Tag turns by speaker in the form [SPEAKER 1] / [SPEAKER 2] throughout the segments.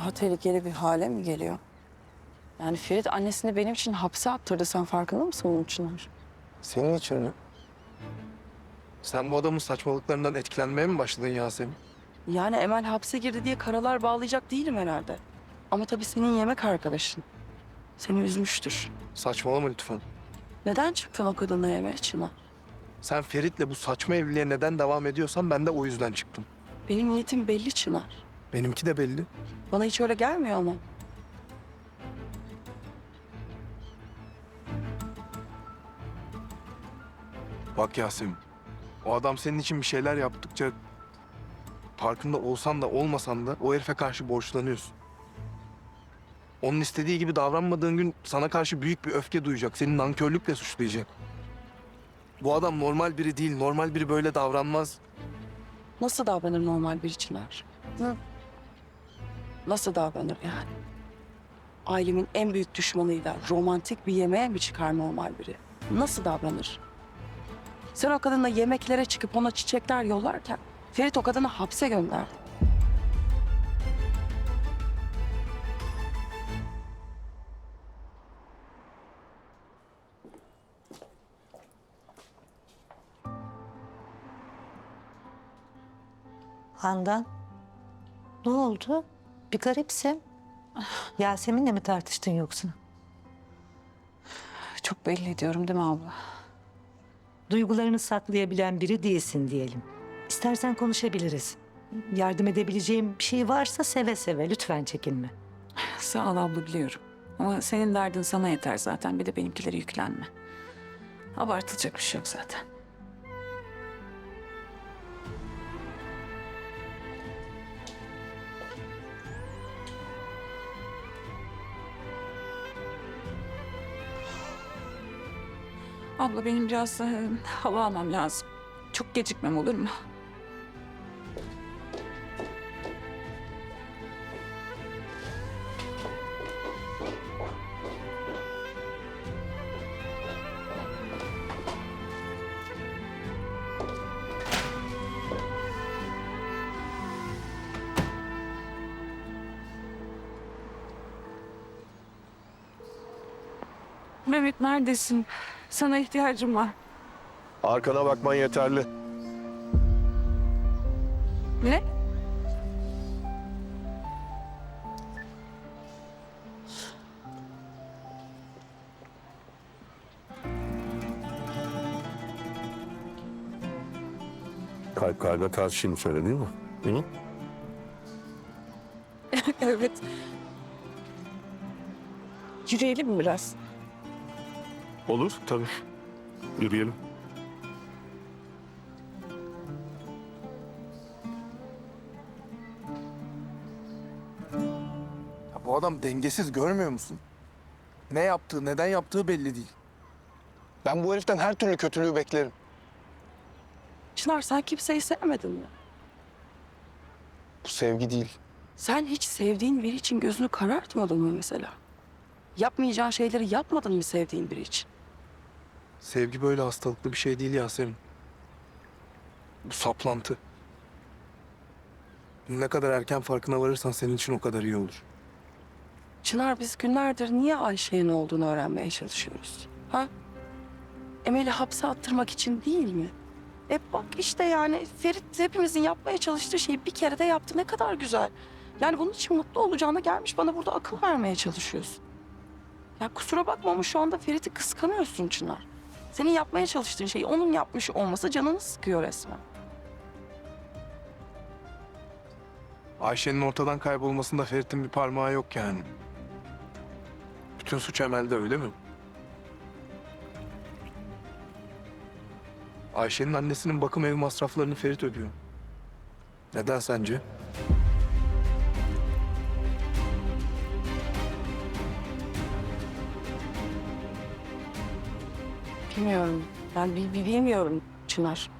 [SPEAKER 1] daha tehlikeli bir hale mi geliyor? Yani Ferit annesini benim için hapse attırdı. Sen farkında mısın bunun Çınar?
[SPEAKER 2] Senin için mi? Sen bu adamın saçmalıklarından etkilenmeye mi başladın Yasemin?
[SPEAKER 1] Yani Emel hapse girdi diye karalar bağlayacak değilim herhalde. Ama tabii senin yemek arkadaşın. Seni üzmüştür.
[SPEAKER 2] Saçmalama lütfen.
[SPEAKER 1] Neden çıktın o kadınla yemeğe Çınar?
[SPEAKER 2] Sen Ferit'le bu saçma evliliğe neden devam ediyorsan ben de o yüzden çıktım.
[SPEAKER 1] Benim niyetim belli Çınar.
[SPEAKER 2] Benimki de belli.
[SPEAKER 1] Bana hiç öyle gelmiyor ama.
[SPEAKER 2] Bak Yasemin, o adam senin için bir şeyler yaptıkça farkında olsan da olmasan da o herife karşı borçlanıyorsun. Onun istediği gibi davranmadığın gün sana karşı büyük bir öfke duyacak. Seni nankörlükle suçlayacak. Bu adam normal biri değil. Normal biri böyle davranmaz.
[SPEAKER 1] Nasıl davranır normal bir Çınar? Hı? Nasıl davranır yani? Ailemin en büyük düşmanıyla romantik bir yemeğe mi çıkar normal biri? Nasıl davranır? Sen o kadınla yemeklere çıkıp ona çiçekler yollarken Ferit o kadını hapse gönderdi.
[SPEAKER 3] Handan, ne oldu? Bir garipsin. Yasemin'le mi tartıştın yoksa?
[SPEAKER 1] Çok belli ediyorum değil mi abla?
[SPEAKER 3] Duygularını saklayabilen biri değilsin diyelim. İstersen konuşabiliriz. Yardım edebileceğim bir şey varsa seve seve lütfen çekinme.
[SPEAKER 4] Sağ ol abla biliyorum. Ama senin derdin sana yeter zaten. Bir de benimkileri yüklenme. Abartılacak bir şey yok zaten. Abla benim biraz hava almam lazım. Çok gecikmem olur mu? Mehmet neredesin? Sana ihtiyacım var.
[SPEAKER 2] Arkana bakman yeterli.
[SPEAKER 4] Ne?
[SPEAKER 5] Kalp kalbe ters şimdi söyle değil mi? Hı?
[SPEAKER 1] evet. Yürüyelim mi biraz?
[SPEAKER 5] Olur tabii. Yürüyelim.
[SPEAKER 2] Ya bu adam dengesiz görmüyor musun? Ne yaptığı, neden yaptığı belli değil. Ben bu heriften her türlü kötülüğü beklerim.
[SPEAKER 1] Çınar sen kimseyi sevmedin mi?
[SPEAKER 2] Bu sevgi değil.
[SPEAKER 1] Sen hiç sevdiğin biri için gözünü karartmadın mı mesela? Yapmayacağın şeyleri yapmadın mı sevdiğin biri için?
[SPEAKER 2] Sevgi böyle hastalıklı bir şey değil Yasemin. Bu saplantı. Ne kadar erken farkına varırsan senin için o kadar iyi olur.
[SPEAKER 1] Çınar biz günlerdir niye Ayşe'ye ne olduğunu öğrenmeye çalışıyoruz? Ha? Emel'i hapse attırmak için değil mi? E bak işte yani Ferit hepimizin yapmaya çalıştığı şeyi bir kere de yaptı. Ne kadar güzel. Yani bunun için mutlu olacağına gelmiş bana burada akıl vermeye çalışıyorsun. Ya kusura bakma ama şu anda Ferit'i kıskanıyorsun Çınar. Senin yapmaya çalıştığın şeyi onun yapmış olması canını sıkıyor resmen.
[SPEAKER 2] Ayşe'nin ortadan kaybolmasında Ferit'in bir parmağı yok yani. Bütün suç Emel'de öyle mi? Ayşe'nin annesinin bakım evi masraflarını Ferit ödüyor. Neden sence?
[SPEAKER 1] Bilmiyorum. Ben bi- bi- bilmiyorum Çınar.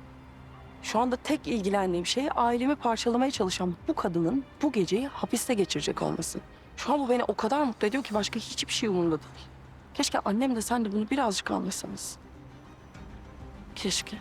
[SPEAKER 1] Şu anda tek ilgilendiğim şey ailemi parçalamaya çalışan bu kadının bu geceyi hapiste geçirecek olması. Şu an bu beni o kadar mutlu ediyor ki başka hiçbir şey umurumda değil. Keşke annem de sen de bunu birazcık anlasanız. Keşke.